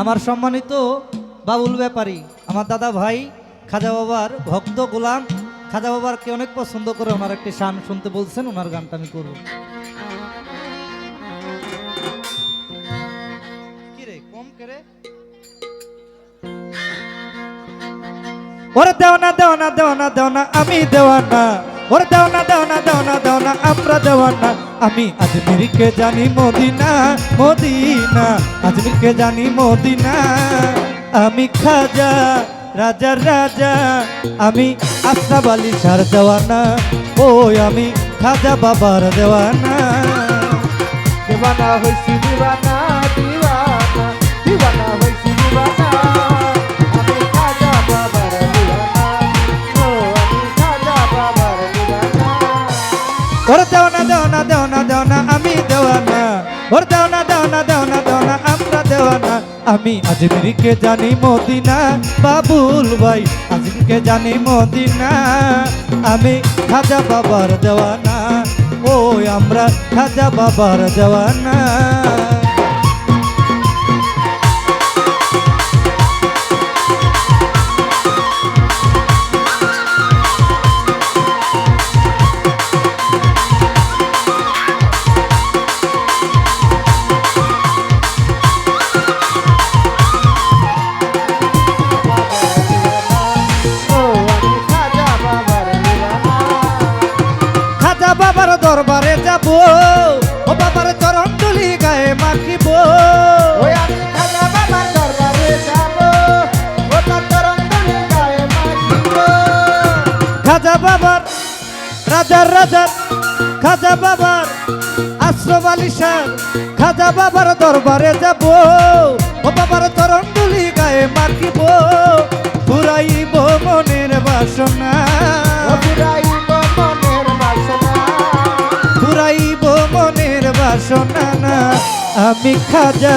আমার সম্মানিত বাবুল ব্যাপারী, আমার দাদা ভাই, খাজা বাবার ভক্ত গোলাম। খাজা বাবারকে অনেক পছন্দ করে ওনার একটি শান শুনতে বলছেন, ওনার গানটা আমি করব। ওরে দেওনা দেওনা দেওনা দেওনা, আমি দেওয়ানা। ওরে দেওনা দেওনা দেওনা দেওনা আমরা দেওয়ানা আমি আজমিরকে জানি মদিনা মদিনা। আজমিরকে জানি মদিনা। আমি খাজা, রাজা রাজা। আমি আশরাফ আলী সার দেওয়ানা ওই আমি খাজা বাবার দেওয়ানা দিবানা হইছি দিবানা দেওনা দেওনা দেওনা দেওনা, আমি দেওয়ানা। ওর দেওনা দেওনা দেওনা দেওনা, আমরা দেওয়ানা। আমি আজমিরকে জানি মদিনা, বাবুল ভাই আজমিরকে জানি মদিনা। আমি খাজা বাবার দেওয়ানা ও আমরা খাজা বাবার দেওয়ানা। যাব ও বাবার চরণ তুলি মাখিব। গায়ে মাখিব। খাজা বাবার রাজার রাজার খাজা বাবার আশ্রম আলিশার খাজা বাবার দরবারে যাব। আমি খাজা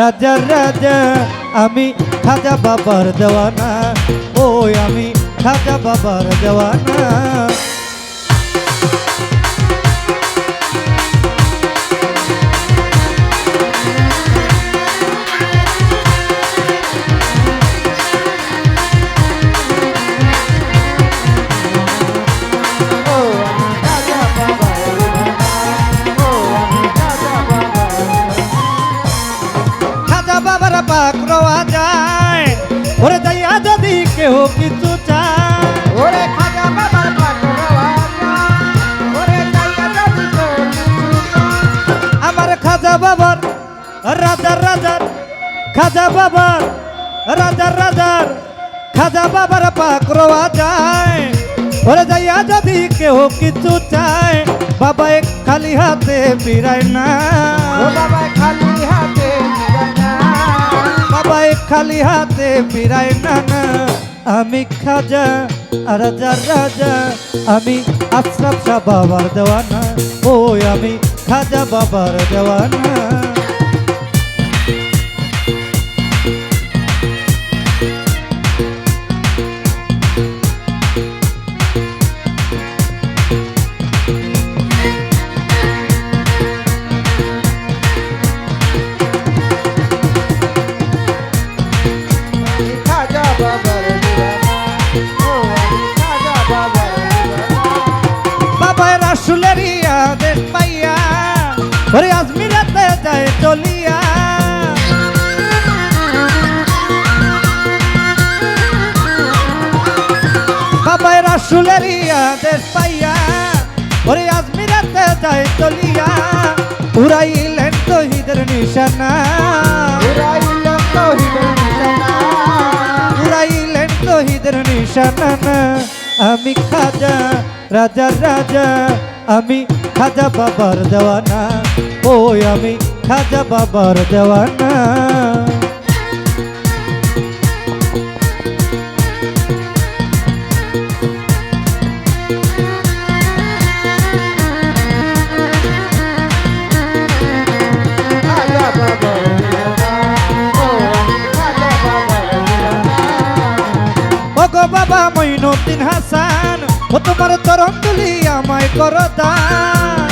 রাজার রাজা আমি খাজা বাবার দেওয়ানা। ওই আমি খাজা বাবার দেওয়ানা। যদি কেউ কিছু চায় ওরে খাজা বাবার পাকড়াওয়ালা ওরে যাইয়া যাবি তো আমার খাজা বাবার রাজার রাজার খাজা বাবার রাজার রাজার খাজা বাবার পাক রওয়া যায় ওরে যাইয়া যদি কেউ কিছু চায় বাবা এক খালি হাতে ফিরায় না ও বাবা খালি হাতে দিবানা বাবা এক খালি হাতে ফিরায় না না আমি খাজা রাজার রাজা আমি আশরাফ শাহ বাবার দেওয়ানা। ওই আমি খাজা বাবার দেওয়ানা। চলিয়া। বাবা রাসুলের আদেশ পাইয়া ওরে আজমিরাতে যায় চলিয়া। উড়াইলেন তহিদের নিশানা। উড়াইলাম তহিদের নিশানা। উড়াইলেন তহিদের নিশানা। আমি খাজা রাজা রাজা আমি খাজা বাবার দেওয়ানা। ওই আমি খাজা বাবার দেওয়ানা বাবা মইনুদ্দিন হাসান, ও তোমার তুলি আমায় করো দান ও চরণ তুলি আমায় করো দান।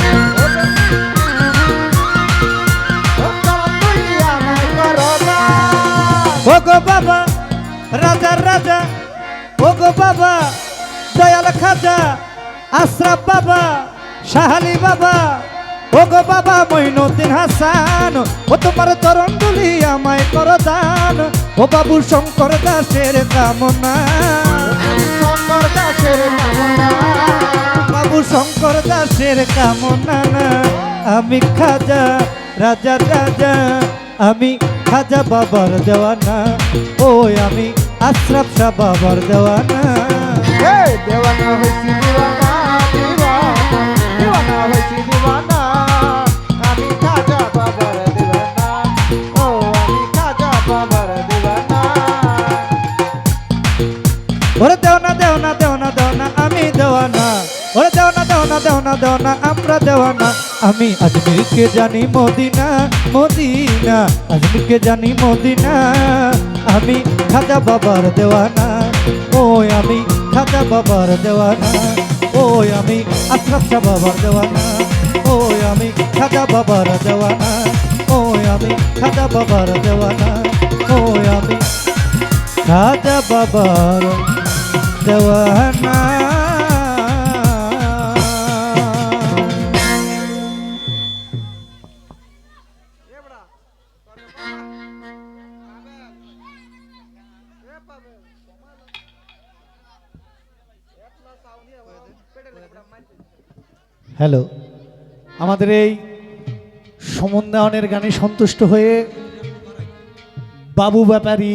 রাজার রাজা। ও গো বাবা, দয়াল খাজা, আশরাফ বাবা, শাহালি বাবা। ও গো বাবা, মইনুদ্দিন হাসান, ও তোমার চরণ দুলি আমায় কর দান ও বাবু শঙ্কর দাসের কামনা। শঙ্কর দাসের কামনা বাবু শঙ্কর দাসের কামনা না। আমি খাজা, রাজা রাজা। আমি খাজা বাবার দেওয়ানা। ওই আমি আশরাফ শাহ বাবার দেওয়ানা। দেওয়ানা হইছি দিওয়ানা দিওয়ানা হইছি দিওয়ানা। আমি খাজা বাবার দিওয়ানা ও আমি খাজা বাবার দিওয়ানা। ওরে দেওনা দেওনা দেওনা দেওনা আমি দেওয়ানা। ওরে দেওনা দেওনা দেওনা দেওনা আমরা দেওয়ানা। আমি আজমিরকে জানি মদিনা মদিনা। আজমিরকে জানি মদিনা। আমি খাজা বাবার দেওয়ানা, ওই আমি খাজা বাবার দেওয়ানা, ওই আমি আশরাফ শাহ বাবার দেওয়ানা, ওই আমি খাজা বাবার দেওয়ানা, ওই আমি খাজা বাবার দেওয়ানা, ওই আমি খাজা বাবার দেওয়ানা। হ্যালো। আমাদের এই সমন্বয়নের গানে সন্তুষ্ট হয়ে বাবু ব্যাপারী